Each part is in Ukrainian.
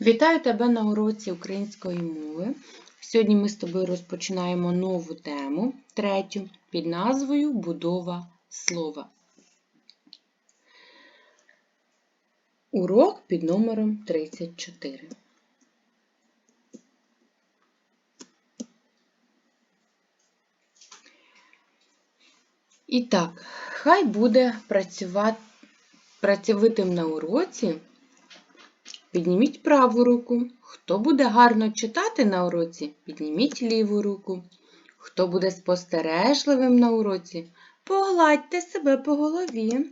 Вітаю тебе на уроці української мови. Сьогодні ми з тобою розпочинаємо нову тему, третю, під назвою Будова слова. Урок під номером 34. І так, хай буде працювати, працьовитим на уроці. Підніміть праву руку. Хто буде гарно читати на уроці, підніміть ліву руку. Хто буде спостережливим на уроці, погладьте себе по голові.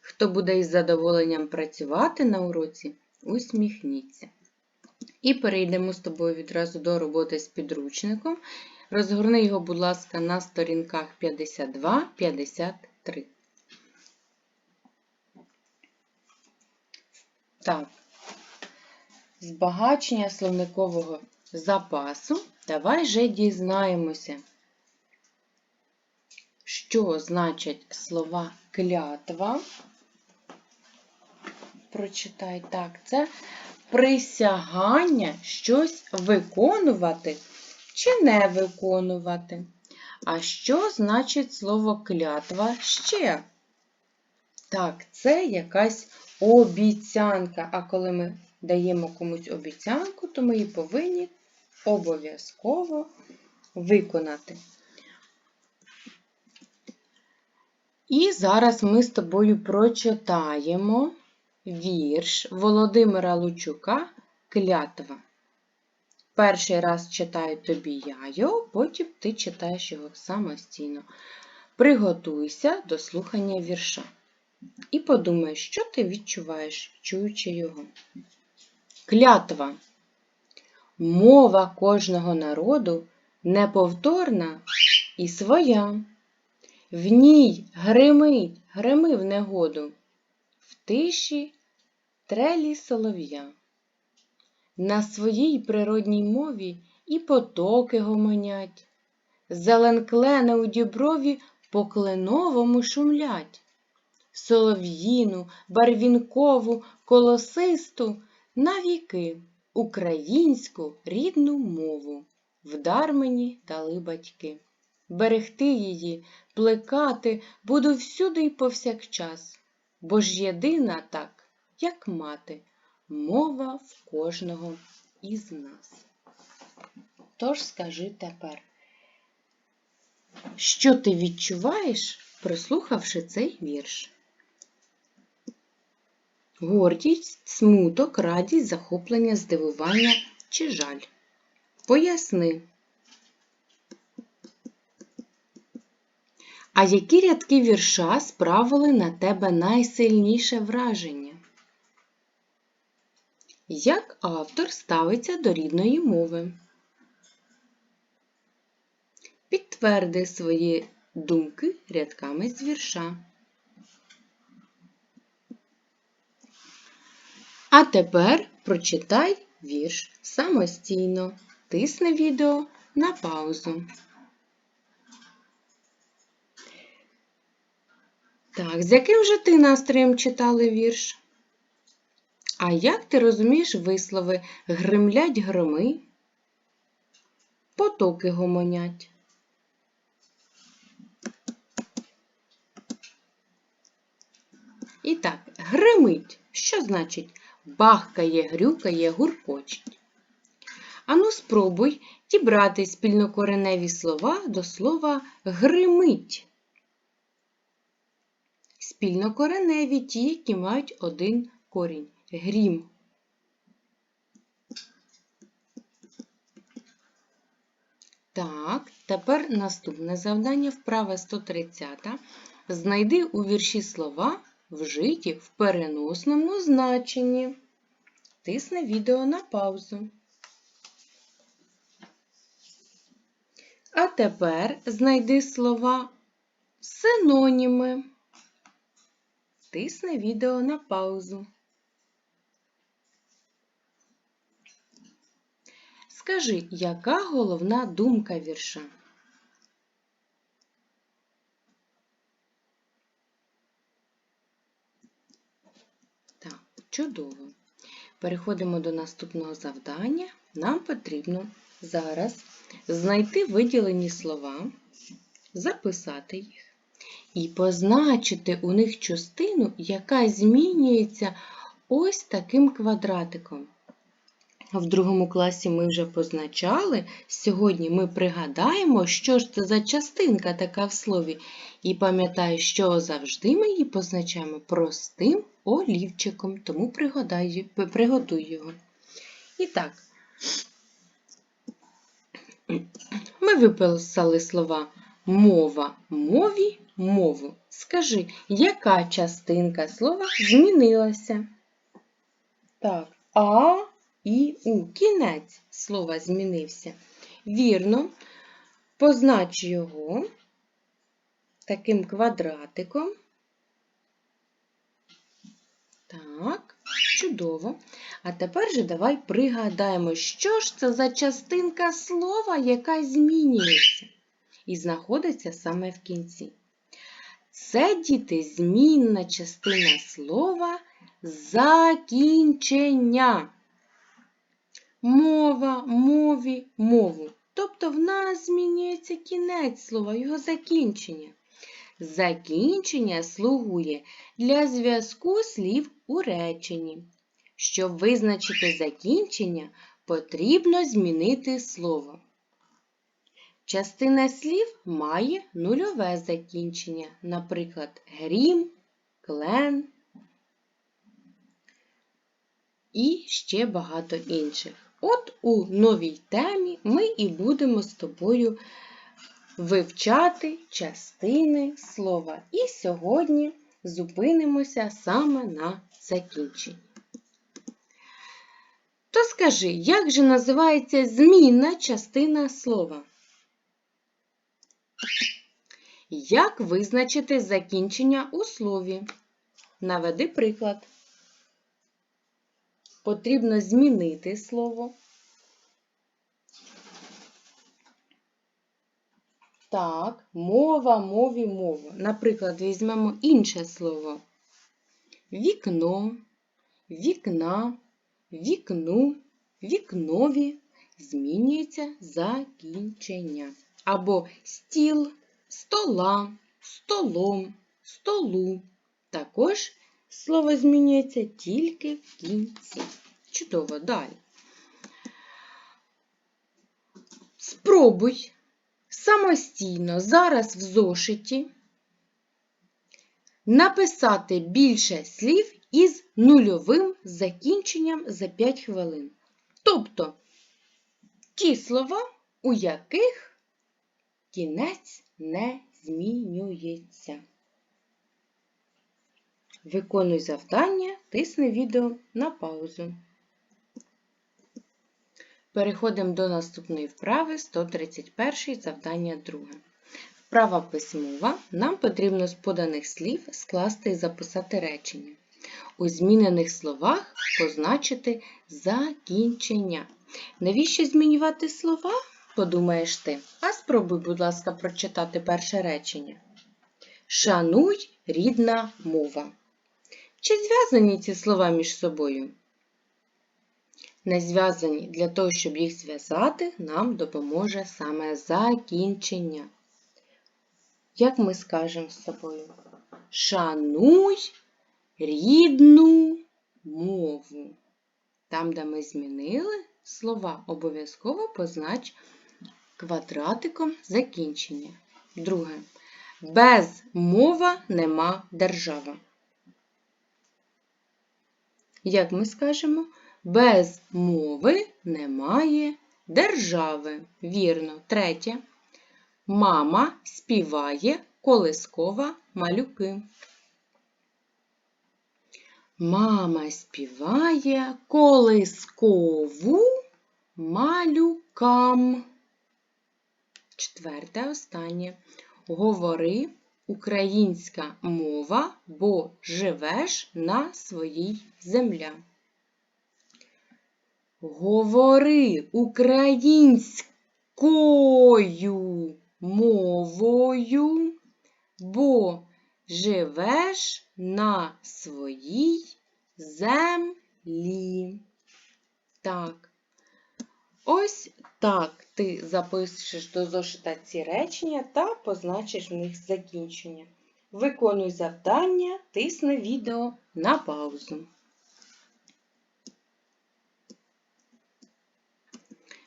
Хто буде із задоволенням працювати на уроці, усміхніться. І перейдемо з тобою відразу до роботи з підручником. Розгорни його, будь ласка, на сторінках 52-53. Так, збагачення словникового запасу. Давай вже дізнаємося, що значать слова клятва. Прочитай так, це присягання щось виконувати чи не виконувати. А що значить слово клятва ще? Так, це якась обіцянка. А коли ми даємо комусь обіцянку, то ми її повинні обов'язково виконати. І зараз ми з тобою прочитаємо вірш Володимира Лучука Клятва. Перший раз читаю тобі я його, потім ти читаєш його самостійно. Приготуйся до слухання вірша. І подумай, що ти відчуваєш, чуючи його. Клятва. Мова кожного народу неповторна і своя. В ній гримить, грими в негоду, в тиші трелі солов'я. На своїй природній мові і потоки гомонять, зеленклени у діброві по кленовому шумлять, солов'їну, барвінкову, колосисту навіки українську рідну мову вдар мені дали батьки. Берегти її, плекати буду всюди й повсякчас, бо ж єдина так, як мати, мова в кожного із нас. Тож скажи тепер, що ти відчуваєш, прослухавши цей вірш? Гордість, смуток, радість, захоплення, здивування чи жаль. Поясни. А які рядки вірша справили на тебе найсильніше враження? Як автор ставиться до рідної мови? Підтверди свої думки рядками з вірша. А тепер прочитай вірш самостійно. Тисни відео на паузу. Так, з яким же ти настроєм читали вірш? А як ти розумієш вислови гримлять громи, потоки гомонять? І так, гримить. Що значить бахкає, грюкає, гуркочить? Ану, спробуй дібрати спільнокореневі слова до слова гримить. Спільнокореневі ті, які мають один корінь грім. Так, тепер наступне завдання, вправа 130. Знайди у вірші слова, вжиті в переносному значенні. Тисни відео на паузу. А тепер знайди слова синоніми. Тисни відео на паузу. Скажи, яка головна думка вірша? Так, чудово. Переходимо до наступного завдання. Нам потрібно зараз знайти виділені слова, записати їх і позначити у них частину, яка змінюється ось таким квадратиком. В другому класі ми вже позначали. Сьогодні ми пригадаємо, що ж це за частинка така в слові. І пам'ятаю, що завжди ми її позначаємо простим олівчиком, тому пригадаю, приготуй його. І так, ми виписали слова мова, мові, мову. Скажи, яка частинка слова змінилася? Так, а і у. Кінець слова змінився. Вірно, познач його таким квадратиком. Так, чудово. А тепер же давай пригадаємо, що ж це за частинка слова, яка змінюється і знаходиться саме в кінці. Це діти змінна частина слова закінчення. Мова, мові, мову. Тобто в нас змінюється кінець слова, його закінчення. Закінчення слугує для зв'язку слів у реченні. Щоб визначити закінчення, потрібно змінити слово. Частина слів має нульове закінчення, наприклад, грім, клен і ще багато інших. От у новій темі ми і будемо з тобою вивчати частини слова. І сьогодні зупинимося саме на закінченні. То скажи, як же називається змінна частина слова? Як визначити закінчення у слові? Наведи приклад. Потрібно змінити слово. Так, мова, мові, мова. Наприклад, візьмемо інше слово. Вікно, вікна, вікну, вікнові змінюється закінчення. Або стіл, стола, столом, столу. Також слово змінюється тільки в кінці. Чудово, далі. Спробуй самостійно зараз в зошиті написати більше слів із нульовим закінченням за 5 хвилин. Тобто ті слова, у яких кінець не змінюється. Виконуй завдання, тисни відео на паузу. Переходимо до наступної вправи 131 завдання 2. Вправа письмова. Нам потрібно з поданих слів скласти і записати речення. У змінених словах позначити закінчення. Навіщо змінювати слова? Подумаєш ти. А спробуй, будь ласка, прочитати перше речення. Шануй рідна мова. Чи зв'язані ці слова між собою? Не зв'язані. Для того, щоб їх зв'язати, нам допоможе саме закінчення. Як ми скажемо з собою? Шануй рідну мову. Там, де ми змінили слова, обов'язково познач квадратиком закінчення. Друге. Без мова нема держава. Як ми скажемо, без мови немає держави. Вірно. Третє. Мама співає колискова малюки. Мама співає колискову малюкам. Четверте останнє. Говори українська мова, бо живеш на своїй землі. Говори українською мовою, бо живеш на своїй землі. Так. Ось так ти запишеш до зошита ці речення та позначиш в них закінчення. Виконуй завдання, тисни відео на паузу.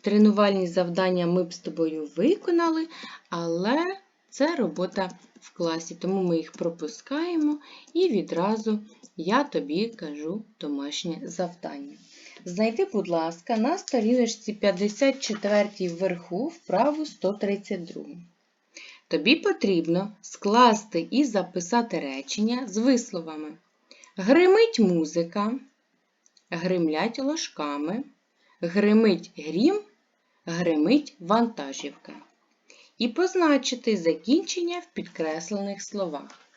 Тренувальні завдання ми б з тобою виконали, але це робота в класі, тому ми їх пропускаємо і відразу я тобі кажу домашнє завдання. Знайди, будь ласка, на сторіночці 54 вверху вправу 132. Тобі потрібно скласти і записати речення з висловами. Гримить музика, гримлять ложками, гримить грім, гримить вантажівка. І позначити закінчення в підкреслених словах.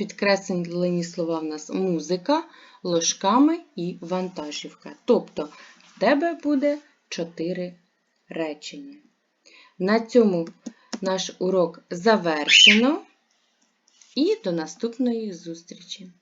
Підкреслені слова в нас музика, ложками і вантажівка. Тобто в тебе буде 4 речення. На цьому наш урок завершено. І до наступної зустрічі!